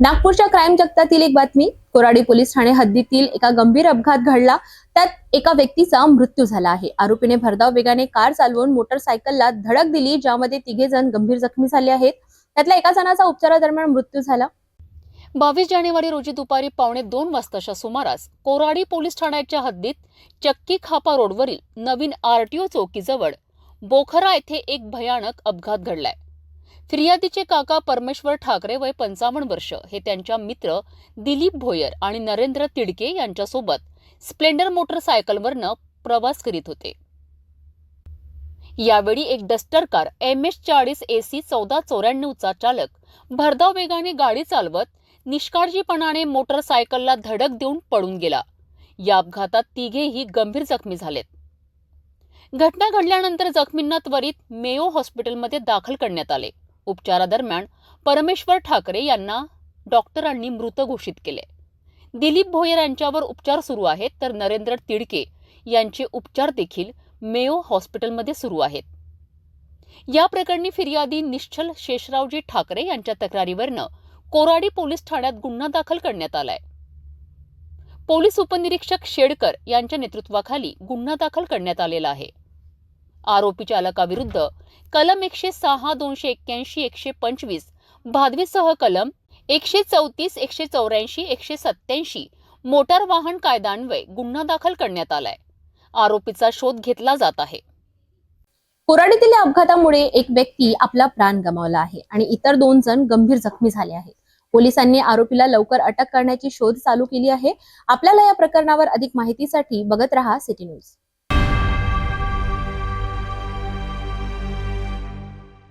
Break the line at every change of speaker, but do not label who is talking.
नागपूरच्या क्राईम जगतातील एक बातमी कोराडी पोलीस ठाणे हद्दीतील एका गंभीर अपघात घडला त्यात एका व्यक्तीचा मृत्यू झाला आहे. आरोपीने भरधाव वेगाने कार चालवून मोटरसायकलला धडक दिली ज्यामध्ये तिघे जण गंभीर जखमी झाले आहेत. त्यातल्या एका जणाचा उपचारादरम्यान मृत्यू झाला.
बावीस जानेवारी रोजी दुपारी पावणे दोन वाजताच्या सुमारास कोराडी पोलीस ठाण्याच्या हद्दीत चक्की खापा रोडवरील नवीन आरटीओ चौकीजवळ बोखरा येथे एक भयानक अपघात घडलाय. फिर्यादीचे काका परमेश्वर ठाकरे वय पंचावन्न वर्ष. हे त्यांच्या मित्र दिलीप भोयर आणि नरेंद्र तिडके यांच्यासोबत स्प्लेंडर मोटरसायकलवरनं प्रवास करीत होते. यावेळी एक डस्टर कार एम एच चाळीस ए सी चौदा चौऱ्याण्णवचा चालक भरधाव वेगाने गाडी चालवत निष्काळजीपणाने मोटरसायकलला धडक देऊन पळून गेला. या अपघातात तिघेही गंभीर जखमी झालेत. घटना घडल्यानंतर जखमींना त्वरित मेयो हॉस्पिटलमध्ये दाखल करण्यात आले. उपचारादरम्यान परमेश्वर ठाकरे यांना डॉक्टरांनी मृत घोषित केले. दिलीप भोयर यांच्यावर उपचार सुरू आहेत तर नरेंद्र तिडके यांचे उपचार देखील मेयो हॉस्पिटलमध्ये सुरू आहेत. या प्रकरणी फिर्यादी निश्चल शेषरावजी ठाकरे यांच्या तक्रारीवरनं कोराडी पोलीस ठाण्यात गुन्हा दाखल करण्यात आलाय. पोलीस उपनिरीक्षक शेडकर यांच्या नेतृत्वाखाली गुन्हा दाखल करण्यात आलेला आहे. आरोपी चालकाविरुद्ध कलम एकशे सहा दोनशे एक्क्याऐंशी एकशे पंचवीस भादवीसह कलम एकशे चौतीस एकशे चौऱ्याऐंशी एकशे सत्याऐंशी मोटार वाहन कायद्यान्वये गुन्हा दाखल करण्यात आलाय. आरोपीचा शोध घेतला जात आहे.
कोराडीतील अपघातामुळे एक व्यक्ती आपला प्राण गमावला आहे आणि इतर दोन जण गंभीर जखमी झाले आहेत. पोलिसांनी आरोपीला लवकर अटक करण्याची शोध चालू केली आहे. आपल्याला या प्रकरणावर अधिक माहितीसाठी बघत रहा सिटी न्यूज.